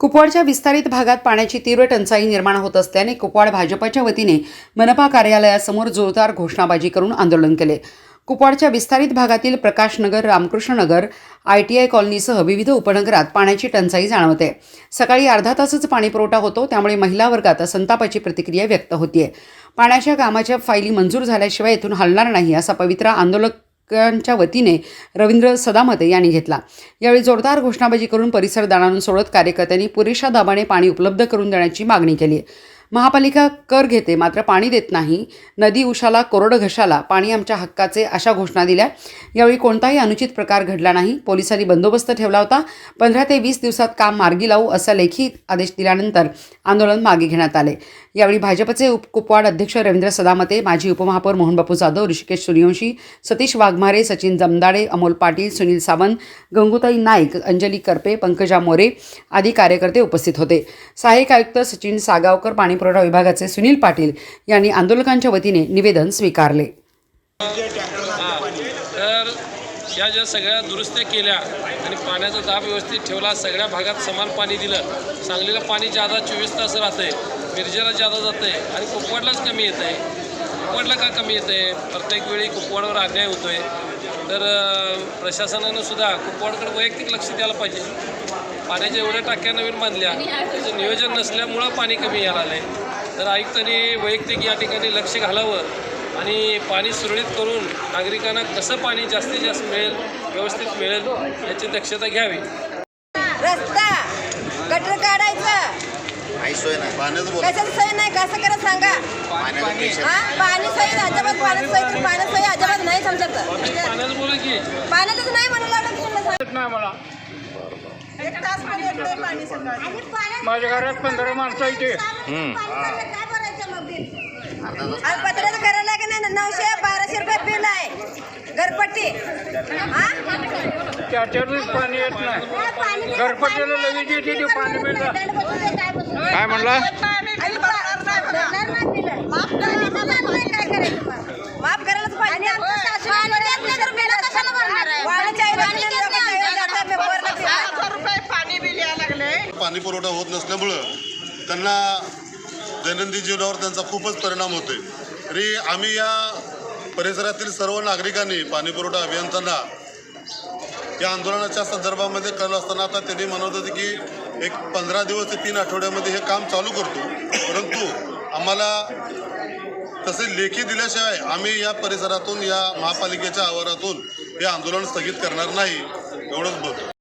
कुपवाडच्या विस्तारित भागात पाण्याची तीव्र टंचाई निर्माण होत असल्याने कुपवाड भाजपच्या वतीने मनपा कार्यालयासमोर जोरदार घोषणाबाजी करून आंदोलन केले. कुपवाडच्या विस्तारित भागातील Prakashnagar Ramkrishnanagar I T I कॉलनीसह विविध उपनगरात पाण्याची टंचाई जाणवते. सकाळी अर्धा तासच पाणीपुरवठा होतो त्यामुळे महिला वर्गात संतापाची प्रतिक्रिया व्यक्त होतीये. पाण्याच्या कामाच्या फायली मंजूर झाल्याशिवाय इथून हलणार नाही असा पवित्रा आंदोलक आंदोलकांच्या वतीने रवींद्र सदामते यांनी घेतला. यावेळी जोरदार घोषणाबाजी करून परिसर दाणावून सोडत कार्यकर्त्यांनी पुरेशा दाबाने पाणी उपलब्ध करून देण्याची मागणी केली आहे. महापालिका कर घेते मात्र पाणी देत नाही. नदी उशाला कोरडं घशाला पाणी आमच्या हक्काचे अशा घोषणा दिल्या. यावेळी कोणताही अनुचित प्रकार घडला नाही. पोलिसांनी बंदोबस्त ठेवला होता. पंधरा ते वीस दिवसात काम मार्गी लावू असा लेखी आदेश दिल्यानंतर आंदोलन मागे घेण्यात आले. यावेळी भाजपचे उप कुपवाड अध्यक्ष रवींद्र सदामते माजी उपमहापौर मोहनबापू जाधव ऋषिकेश सूर्यवंशी सतीश वाघमारे सचिन जमदाडे अमोल पाटील सुनील सावंत गंगुताई नाईक अंजली करपे पंकजा मोरे आदी कार्यकर्ते उपस्थित होते. सहाय्यक आयुक्त सचिन सागावकर पाणी पाणीपुरवठा विभागाचे सुनील पाटील यांनी आंदोलकांच्या वतीने निवेदन स्वीकारले. तर या ज्या सगळ्या दुरुस्त्या केल्या आणि पाण्याचा दाब व्यवस्थित ठेवला सगळ्या भागात समान पाणी दिलं. सांगलीला पाणी जादा चोवीस तास राहतंय मिरजेला जादा जातंय आणि कुपवाडलाच कमी येत आहे कुपवाडला का कमी येतं आहे प्रत्येक वेळी कुपवाडवर अन्याय आहे तर प्रशासनानं सुद्धा कुपवाडकडे वैयक्तिक लक्ष द्यायला पाहिजे. पाण्याच्या एवढ्या टाक्या नवीन बांधल्या त्याचं नियोजन नसल्यामुळं पाणी कमी यायला आलं आहे तर आयुक्तांनी वैयक्तिक या ठिकाणी लक्ष घालावं आणि पाणी सुरळीत करून नागरिकांना कसं पाणी जास्तीत जास्त मिळेल व्यवस्थित मिळेल याची दक्षता घ्यावी. रस्ता! सोय नाही. पाण्याचं बोल. कशाची सोय नाही? कसं करा सांगा? पाण्याचं पेशंट हा? पाणी सोय अजिबात पाण्याची सोय तर पाण्याची सोय अजिबात नाही समजत पाण्याचं नाही म्हणून लागलं तुम्हाला सांग. एक तास पाणी येत नाही पाणी सकाळी. माझ्या घरात पंधरा माणसं आहे ते काय भरायचं मग बिल? आणि पत्र्याचं करायला की नाही? नऊशे बाराशे रुपये बिल आहे. घरपट्टी. हा? चार चार दिवस पाणी येत नाही. घरपट्टीला लगेच येते ते पाणी मिळतं. काय म्हणला. माफ करायलाच पाहिजे. पाणी पुरवठा होत नसल्यामुळं त्यांना दैनंदिन जीवनावर त्यांचा खूपच परिणाम होतोय. तरी आम्ही या परिसरातील सर्व नागरिकांनी पाणी पुरवठा अभियंत्यांना या आंदोलनाच्या संदर्भामध्ये कळलं असताना आता त्यांनी म्हणत होते की एक पंधरा दिवस ते तीन आठवड्यामध्ये हे काम चालू करतो. परंतु आम्हाला तसे लेखी दिल्याशिवाय आम्ही या परिसरातून या महापालिकेच्या आवारातून हे आंदोलन स्थगित करणार नाही. एवढंच बोलतो.